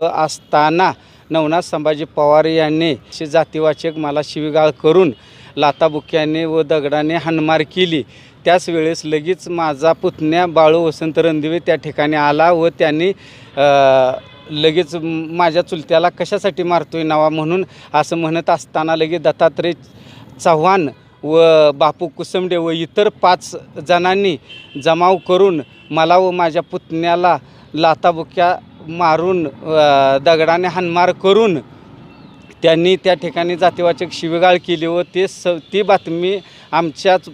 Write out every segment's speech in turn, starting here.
असताना नवनाथ संभाजी पवार यांनी अशी जातीवाचक मला शिवीगाळ करून लाताबुक्याने व दगडाने हाणमार केली. त्याच वेळेस लगेच माझा पुतण्या बाळू वसंत रणदिवे त्या ठिकाणी आला व त्यांनी लगेच माझ्या चुलत्याला कशासाठी मारतोय नावा म्हणून असं म्हणत असताना लगेच दत्तात्रय चव्हाण व बापू कुसुमडे व इतर पाच जणांनी जमाव करून मला व माझ्या पुतण्याला लाताबुक्या मारून दगडाने हानमार करून त्यांनी त्या ठिकाणी जातीवाचक शिवीगाळ केली व ते स ती बातमी आमच्याच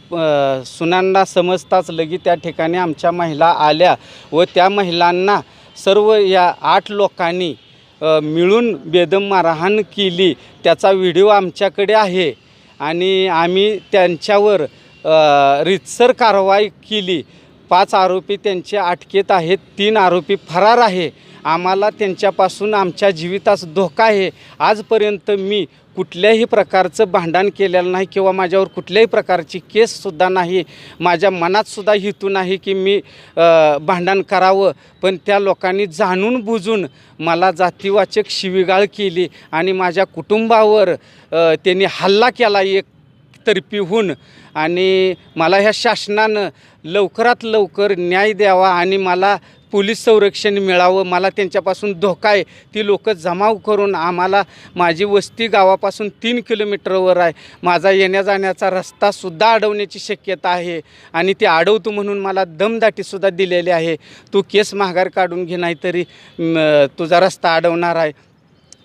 सुनांना समजताच लगी त्या ठिकाणी आमच्या महिला आल्या व त्या महिलांना सर्व या आठ लोकांनी मिळून बेदम मारहाण केली. त्याचा व्हिडिओ आमच्याकडे आहे आणि आम्ही त्यांच्यावर रितसर कारवाई केली. पाच आरोपी त्यांचे अटकेत आहेत तीन आरोपी फरार आहे. आम्हाला त्यांच्यापासून आमच्या जीवितास धोका आहे. आजपर्यंत मी कुठल्याही प्रकारचं भांडण केलेलं नाही किंवा माझ्यावर कुठल्याही प्रकारची केससुद्धा नाही. माझ्या मनातसुद्धा हेतू नाही की मी भांडण करावं. पण त्या लोकांनी जाणून बुजून मला जातीवाचक शिवीगाळ केली आणि माझ्या कुटुंबावर त्यांनी हल्ला केला एक तर्फी होऊन आणि मला ह्या शासनानं लवकरात लवकर न्याय द्यावा आणि मला पोलीस संरक्षण मिळावं मला त्यांच्यापासून धोका आहे. ती लोक जमाव करून आम्हाला माझी वस्ती गावापासून तीन किलोमीटरवर आहे. माझा येण्या जाण्याचा रस्तासुद्धा अडवण्याची शक्यता आहे आणि ते अडवतो म्हणून मला दमदाटीसुद्धा दिलेली आहे. तू केस माघार काढून घे नाहीतरी तुझा रस्ता अडवणार आहे.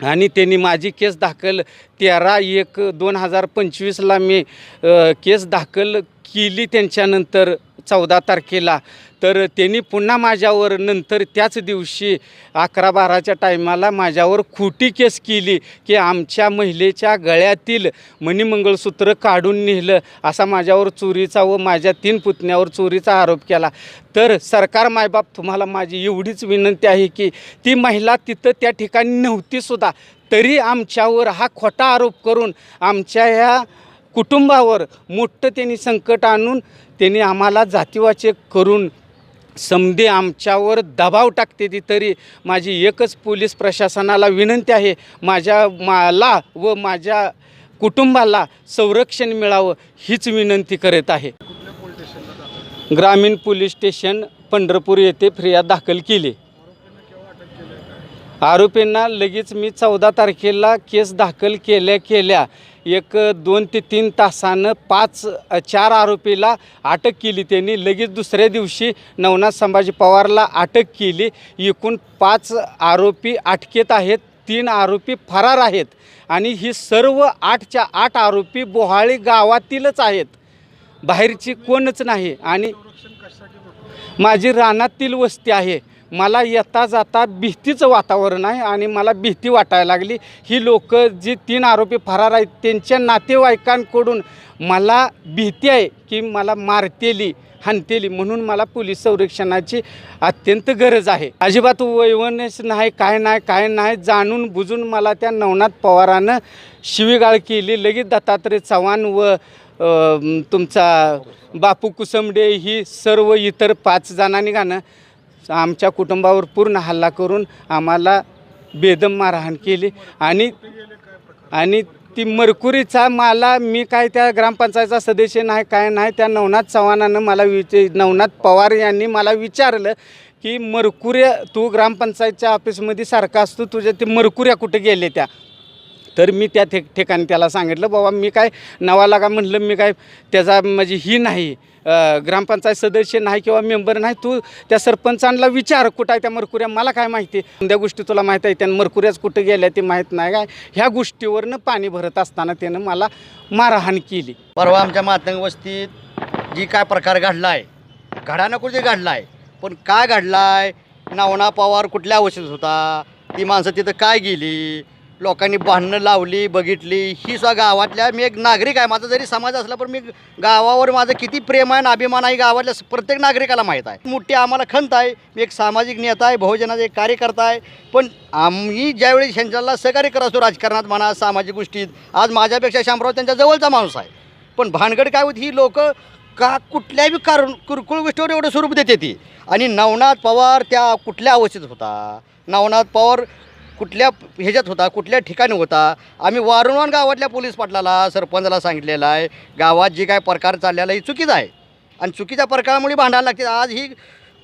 आणि त्यांनी माझी केस दाखल तेरा एक दोन हजार पंचवीसला मी केस दाखल केली त्यांच्यानंतर चौदा तारखेला. तर त्यांनी पुन्हा माझ्यावर नंतर त्याच दिवशी अकरा बाराच्या टायमाला माझ्यावर खोटी केस केली की आमच्या महिलेच्या गळ्यातील मणिमंगळसूत्र काढून नेलं. असा माझ्यावर चोरीचा व माझ्या तीन पुतण्यावर चोरीचा आरोप केला. तर सरकार मायबाप तुम्हाला माझी एवढीच विनंती आहे की ती महिला तिथं त्या ठिकाणी नव्हती सुद्धा. तरी आमच्यावर हा खोटा आरोप करून आमच्या ह्या कुटुंबावर मोठं त्यांनी संकट आणून त्यांनी आम्हाला जातीवाचक करून समधी आमच्यावर दबाव टाकते ती तरी माझी एकच पोलीस प्रशासनाला विनंती आहे माझ्या मला व माझ्या कुटुंबाला संरक्षण मिळावं हीच विनंती करत आहे. ग्रामीण पोलीस स्टेशन पंढरपूर येथे फिर्याद दाखल केली. आरोपींना लगेच मी चौदा तारखेला केस दाखल केल्या केल्या एक दोन ते तीन तासानं पाच चार आरोपीला अटक केली त्यांनी. लगेच दुसऱ्या दिवशी नवनाथ संभाजी पवारला अटक केली. एकूण पाच आरोपी अटकेत आहेत तीन आरोपी फरार आहेत आणि ही सर्व आठच्या आठ आरोपी बोहाळी गावातीलच आहेत. बाहेरची कोणच नाही आणि माझी रानातील वस्ती आहे. मला येता जाता भीतीचं वातावरण आहे आणि मला भीती वाटायला लागली. ही लोक जी तीन आरोपी फरार आहेत त्यांच्या नातेवाईकांकडून मला भीती आहे की मला मारतेली हाणतेली म्हणून मला पोलीस संरक्षणाची अत्यंत गरज आहे. अजिबात वैवनेस नाही काय नाही काय नाही जाणून बुजून मला त्या नवनाथ पवारानं शिवीगाळ केली. लगेच दत्तात्रय चव्हाण व तुमचा बापू कुसंबडे ही सर्व इतर पाच जणांनी गाणं आमच्या कुटुंबावर पूर्ण हल्ला करून आम्हाला बेदम मारहाण केली. आणि आणि ती मरकुरीचा मला मी काय त्या ग्रामपंचायतचा सदस्य नाही काय नाही त्या नवनाथ चव्हाणानं मला विच नवनाथ पवार यांनी मला विचारलं की मरकुऱ्या तू ग्रामपंचायतच्या ऑफिसमध्ये सारखा असतो तुझ्या ते मरकुऱ्या कुठे गेले त्या? तर मी त्या ठिक ठिकाणी त्याला सांगितलं बाबा मी काय नावाला का म्हणलं मी काय त्याचा म्हणजे ही नाही ग्रामपंचायत सदस्य नाही किंवा मेंबर नाही तू त्या सरपंचांना विचार कुठं आहे त्या मरकुऱ्या मला काय माहिती? त्या गोष्टी तुला माहीत आहे? त्या मरकुऱ्याच कुठं गेल्या ते माहीत नाही काय? ह्या गोष्टीवरनं पाणी भरत असताना त्यानं मला मारहाण केली. परवा आमच्या मातंग वस्तीत जी काय प्रकार घडला आहे घडा नको जे घडला आहे पण काय घडला आहे नवना पवार कुठल्या अवस्थेत होता? ती माणसं तिथं काय गेली? लोकांनी भांडणं लावली बघितली. ही सुद्धा गावातल्या मी एक नागरिक आहे. माझा जरी समाज असला पण मी गावावर माझं किती प्रेम आहे आणि अभिमान आहे गावातल्या प्रत्येक नागरिकाला माहीत आहे. मोठी आम्हाला खंत आहे. मी एक सामाजिक नेता आहे बहुजनाचा एक कार्यकर्ता आहे. पण आम्ही ज्यावेळी त्यांच्याला सहकार्य करत असतो राजकारणात म्हणा सामाजिक गोष्टीत आज माझ्यापेक्षा शामराव त्यांच्या जवळचा माणूस आहे. पण भानगड काय होती ही लोक का कुठल्याही कारण किरकोळ गोष्टीवर एवढं स्वरूप देते ती. आणि नवनाथ पवार त्या कुठल्या अवस्थेत होता? नवनाथ पवार कुठल्या ह्याच्यात होता कुठल्या ठिकाणी होता? आम्ही वारंवार गावातल्या पोलीस पाटलाला सरपंचाला सांगितलेलं आहे गावात जे काय प्रकार चाललेला आहे चुकीचा आहे. आणि चुकीच्या प्रकारामुळे भांडायला लागते. आज ही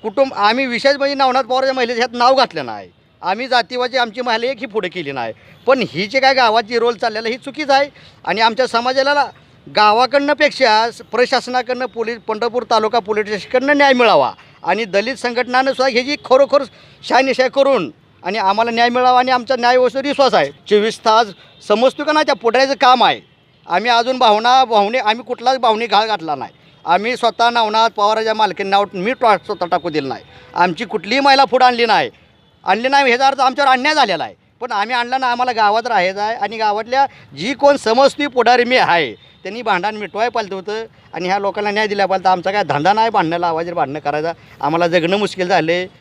कुटुंब आम्ही विशेष म्हणजे नवनाथ पवारच्या महिलेचं ह्यात नाव घातलं नाही. आम्ही जातीवाची आमची महिला एक ही पुढे केली नाही. पण ही जे काय गावात जी रोल चाललेला ही चुकीचं आहे. आणि आमच्या समाजाला गावाकडनंपेक्षा प्रशासनाकडनं पोलीस पंढरपूर तालुका पोलीस स्टेशनकडनं न्याय मिळावा. आणि दलित संघटनानं सुद्धा ह्याची खरोखर शहानिशा करून आणि आम्हाला न्याय मिळावा आणि आमचा न्याय व्यवस्थेवर विश्वास आहे. चोवीस तास समजतो का नाही त्या पोटऱ्याचं काम आहे. आम्ही अजून भावना भावने आम्ही कुठलाच भावने घाळ घातला नाही. आम्ही स्वतः नवनाथ पवाराच्या मालकीने नाव मी टा- स्वतः टाकू दिलं नाही. आमची कुठलीही महिला पुढं आणली नाही. आणली नाही ह्याचा अर्थ आमच्यावर अन्याय झालेला आहे. पण आम्ही आणला ना आम्हाला गावात राहायचं आहे आणि गावातल्या जी कोण समजती पुढारी मी आहे त्यांनी भांडण मिटवाय पाहिजे होतं आणि ह्या लोकांना न्याय दिला पाहिजे. आमचा काय धंदा नाही भांडणं लावायचं भांडणं करायचा. आम्हाला जगणं मुश्किल झाले.